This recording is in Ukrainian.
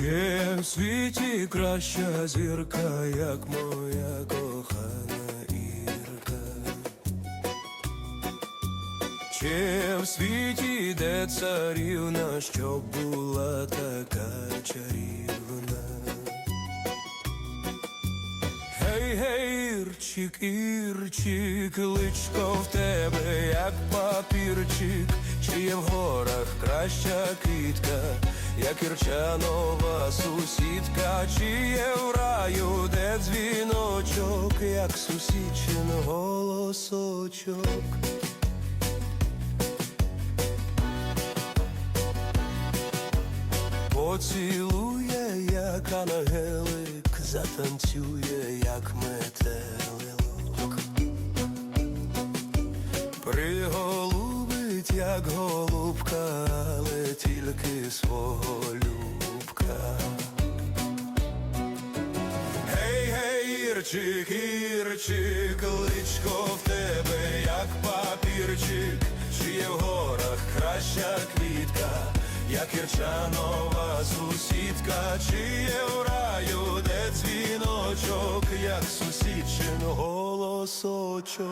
Чи в світі краща зірка, як моя кохана Ірка? Чи в світі де царівна, щоб була така чарівна? Гей, гей, Ірчик, Ірчик, личко в тебе, як папірчик, чи є в горах краща квітка, як ірчанова сусідка, чи є в раю, де дзвіночок, як сусідчин голосочок. Поцілує, як ангелик, затанцює, як метелик. Приголубить, як голубка, гей, Ірчик, Ірчик, личко в тебе, як папірчик, чи є в горах краща квітка, як ірчанова сусідка, чи є в раю, де дзвіночок, як сусідчин голосочок.